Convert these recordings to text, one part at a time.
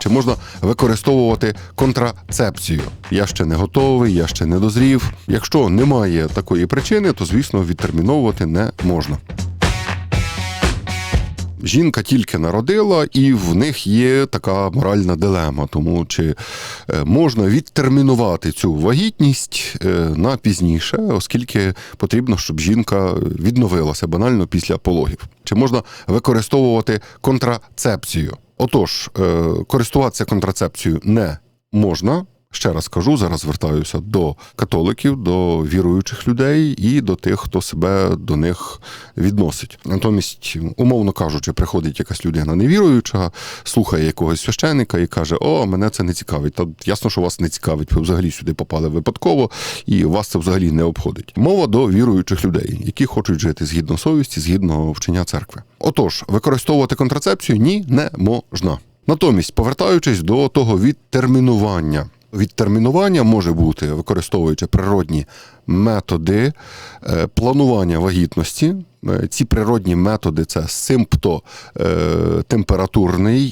Чи можна використовувати контрацепцію? Я ще не готовий, я ще не дозрів. Якщо немає такої причини, то звісно відтерміновувати не можна. Жінка тільки народила, і в них є така моральна дилема. Тому чи е, можна відтермінувати цю вагітність е, на пізніше, оскільки потрібно, щоб жінка відновилася банально після пологів. Чи можна використовувати контрацепцію? Отож, е, користуватися контрацепцією не можна. Ще раз кажу, зараз звертаюся до католиків, до віруючих людей і до тих, хто себе до них відносить. Натомість, умовно кажучи, приходить якась людина невіруюча, слухає якогось священика і каже: О, мене це не цікавить. Та ясно, що вас не цікавить. Ви взагалі сюди попали випадково, і вас це взагалі не обходить. Мова до віруючих людей, які хочуть жити згідно совісті, згідно вчення церкви. Отож, використовувати контрацепцію ні не можна. Натомість, повертаючись до того відтермінування. Відтермінування може бути, використовуючи природні методи е, планування вагітності. Е, Ці природні методи це симпто е,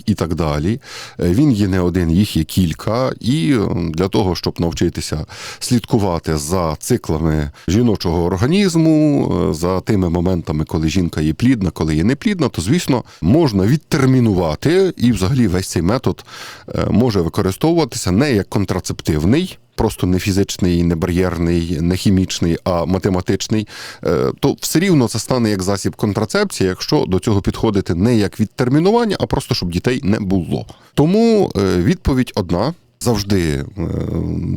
і так далі. Е, Він є не один, їх є кілька. І для того, щоб навчитися слідкувати за циклами жіночого організму, за тими моментами, коли жінка є плідна, коли є неплідна, то звісно можна відтермінувати, і взагалі весь цей метод може використовуватися не як контрацептивний. Просто не фізичний, не бар'єрний, не хімічний, а математичний, е, то все рівно це стане як засіб контрацепції, якщо до цього підходити не як відтермінування, а просто щоб дітей не було. Тому е, відповідь одна. Завжди е,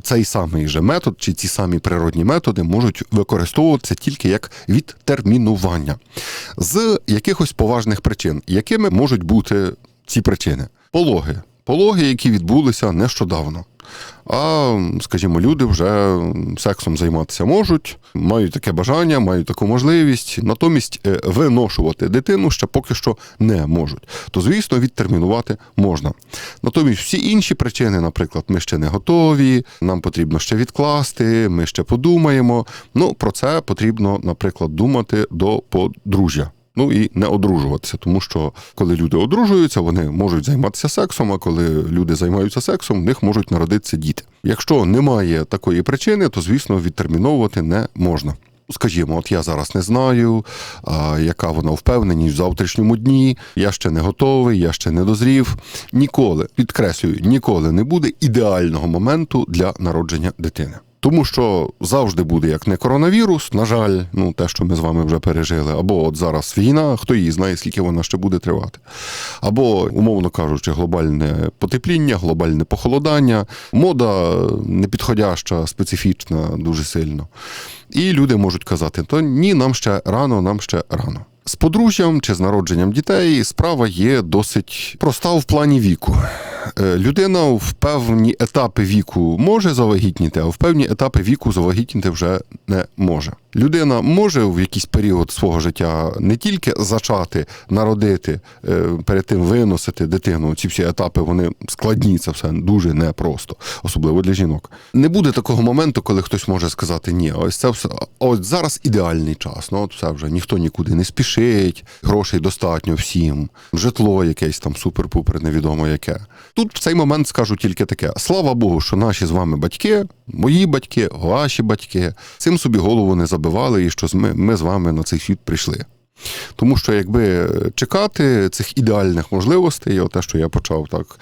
цей самий же метод чи ці самі природні методи можуть використовуватися тільки як відтермінування з якихось поважних причин, якими можуть бути ці причини. Пологи. Пологи, які відбулися нещодавно. А, скажімо, люди вже сексом займатися можуть, мають таке бажання, мають таку можливість. Натомість е, виношувати дитину ще поки що не можуть. То, звісно, відтермінувати можна. Натомість всі інші причини, наприклад, ми ще не готові, нам потрібно ще відкласти, ми ще подумаємо. Ну, про це потрібно, наприклад, думати до подружжя. Ну і не одружуватися, тому що коли люди одружуються, вони можуть займатися сексом. А коли люди займаються сексом, в них можуть народитися діти. Якщо немає такої причини, то звісно відтерміновувати не можна. Скажімо, от я зараз не знаю, а, яка вона впевненість в завтрашньому дні. Я ще не готовий, я ще не дозрів. Ніколи підкреслюю, ніколи не буде ідеального моменту для народження дитини. Тому що завжди буде як не коронавірус, на жаль, ну те, що ми з вами вже пережили, або от зараз війна, хто її знає, скільки вона ще буде тривати, або, умовно кажучи, глобальне потепління, глобальне похолодання, мода непідходяща, специфічна дуже сильно. І люди можуть казати: то ні, нам ще рано, нам ще рано. З подружжям чи з народженням дітей справа є досить проста в плані віку. Е, Людина в певні етапи віку може завагітніти, а в певні етапи віку завагітніти вже не може. Людина може в якийсь період свого життя не тільки зачати, народити, е, перед тим виносити дитину. Ці всі етапи вони складні, це все дуже непросто, особливо для жінок. Не буде такого моменту, коли хтось може сказати: ні, ось це все ось зараз ідеальний час. Ну от все вже ніхто нікуди не спішить, грошей достатньо всім, житло якесь там супер-пупер, невідомо яке. Тут в цей момент скажу тільки таке: слава Богу, що наші з вами батьки, мої батьки, ваші батьки, цим собі голову не забивали, і що ми, ми з вами на цей світ прийшли. Тому що якби чекати цих ідеальних можливостей, от те, що я почав так,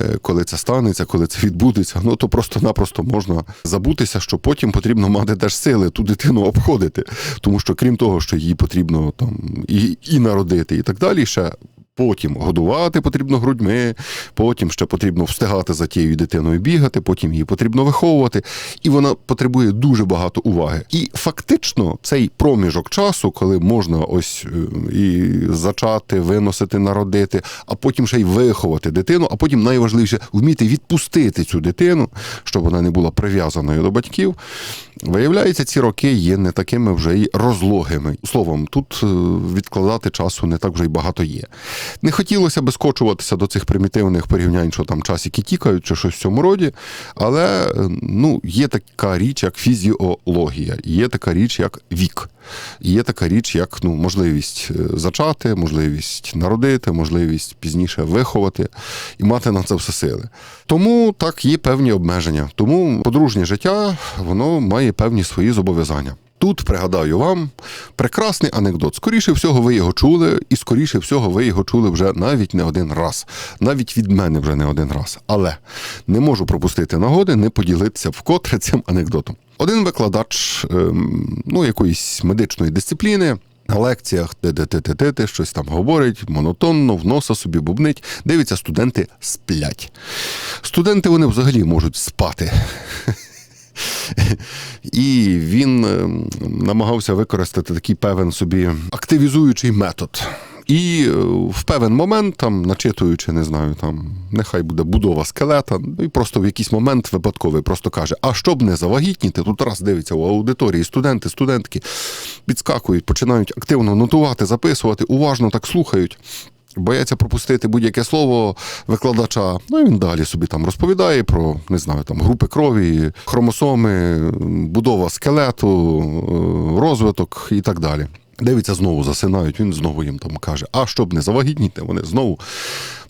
е, коли це станеться, коли це відбудеться, ну то просто-напросто можна забутися, що потім потрібно мати теж сили ту дитину обходити. Тому що крім того, що її потрібно там і, і народити, і так далі, ще. Потім годувати потрібно грудьми, потім ще потрібно встигати за тією дитиною бігати, потім її потрібно виховувати, і вона потребує дуже багато уваги. І фактично цей проміжок часу, коли можна ось е, і зачати, виносити, народити, а потім ще й виховати дитину, а потім найважливіше вміти відпустити цю дитину, щоб вона не була прив'язаною до батьків. Виявляється, ці роки є не такими вже й розлогими. Словом, тут е, відкладати часу не так вже й багато є. Не хотілося би скочуватися до цих примітивних порівнянь, що там часики тікають чи щось в цьому роді, але е, ну, є така річ, як фізіологія, є така річ, як вік, є така річ, як ну, можливість е, зачати, можливість народити, можливість пізніше виховати і мати на це все сили. Тому так є певні обмеження. Тому подружнє життя воно має певні свої зобов'язання. Тут пригадаю вам прекрасний анекдот. Скоріше всього, ви його чули, і скоріше всього, ви його чули вже навіть не один раз, навіть від мене вже не один раз. Але не можу пропустити нагоди не поділитися вкотре цим анекдотом. Один викладач ем, ну, якоїсь медичної дисципліни. На лекціях те-те-те-те-те, щось там говорить, монотонно, в носа собі бубнить. Дивиться, студенти сплять. Студенти вони взагалі можуть спати. І він ем, намагався використати такий певен собі активізуючий метод. І е, в певен момент, там, начитуючи, не знаю, там, нехай буде будова скелета, ну, і просто в якийсь момент випадковий просто каже: а щоб не завагітніти, тут раз дивиться у аудиторії студенти, студентки підскакують, починають активно нотувати, записувати, уважно так слухають. Бояться пропустити будь-яке слово викладача. Ну і він далі собі там розповідає про не знаю, там групи крові, хромосоми, будова скелету, е, розвиток і так далі. Дивиться, знову засинають, він знову їм там каже: а щоб не завагітніти, вони знову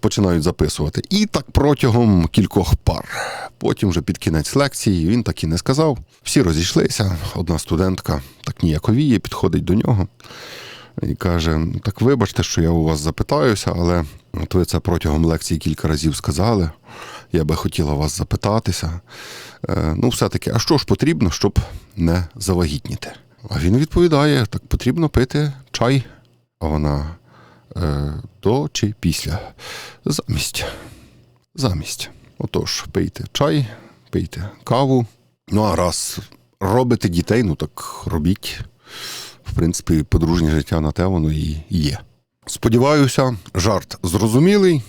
починають записувати. І так протягом кількох пар. Потім вже під кінець лекції він так і не сказав. Всі розійшлися. Одна студентка так ніяковіє, підходить до нього і каже: Так вибачте, що я у вас запитаюся, але от ви це протягом лекції кілька разів сказали. Я би хотіла вас запитатися. Е, Ну, все-таки, а що ж потрібно, щоб не завагітніти? А він відповідає: так потрібно пити чай. А вона е, до чи після? Замість. Замість. Отож, пийте чай, пийте каву. Ну, а раз робите дітей, ну так робіть. В принципі, подружнє життя на те воно і є. Сподіваюся, жарт зрозумілий,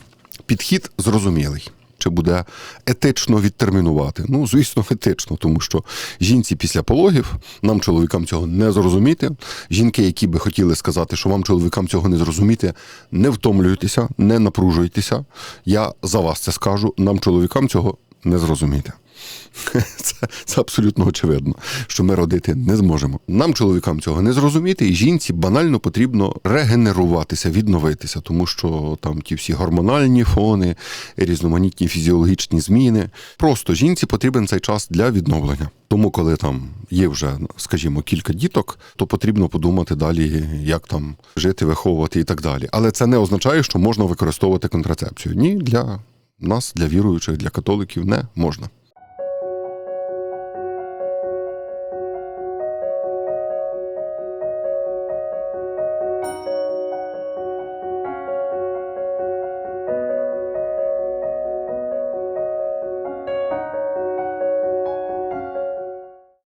підхід зрозумілий. Чи буде етично відтермінувати? Ну, звісно, етично, тому що жінці після пологів, нам, чоловікам, цього не зрозуміти. Жінки, які би хотіли сказати, що вам, чоловікам, цього не зрозуміти, не втомлюйтеся, не напружуйтеся. Я за вас це скажу. Нам, чоловікам, цього не зрозуміти. Це, це абсолютно очевидно, що ми родити не зможемо. Нам, чоловікам, цього не зрозуміти, і жінці банально потрібно регенеруватися, відновитися, тому що там ті всі гормональні фони, різноманітні фізіологічні зміни. Просто жінці потрібен цей час для відновлення. Тому, коли там є вже, скажімо, кілька діток, то потрібно подумати далі, як там жити, виховувати і так далі. Але це не означає, що можна використовувати контрацепцію. Ні, для нас, для віруючих, для католиків, не можна.